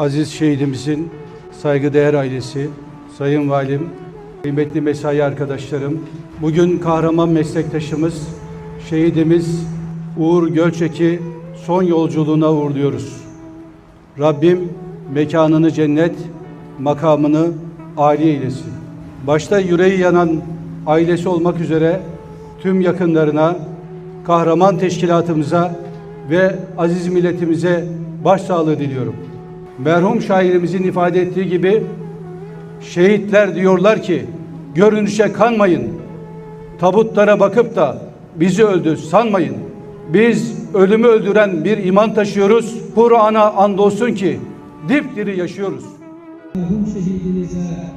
aziz şehidimizin saygıdeğer ailesi, sayın valim, kıymetli mesai arkadaşlarım, bugün kahraman meslektaşımız, şehidimiz Uğur Gölçek'i son yolculuğuna uğurluyoruz. Rabbim mekanını cennet, makamını âli eylesin. Başta yüreği yanan ailesi olmak üzere tüm yakınlarına, kahraman teşkilatımıza ve aziz milletimize başsağlığı diliyorum. Merhum şairimizin ifade ettiği gibi şehitler diyorlar ki görünüşe kanmayın. Tabutlara bakıp da bizi öldü sanmayın. Biz ölümü öldüren bir iman taşıyoruz. Kur'an'a andolsun ki dipdiri yaşıyoruz. merhum muamele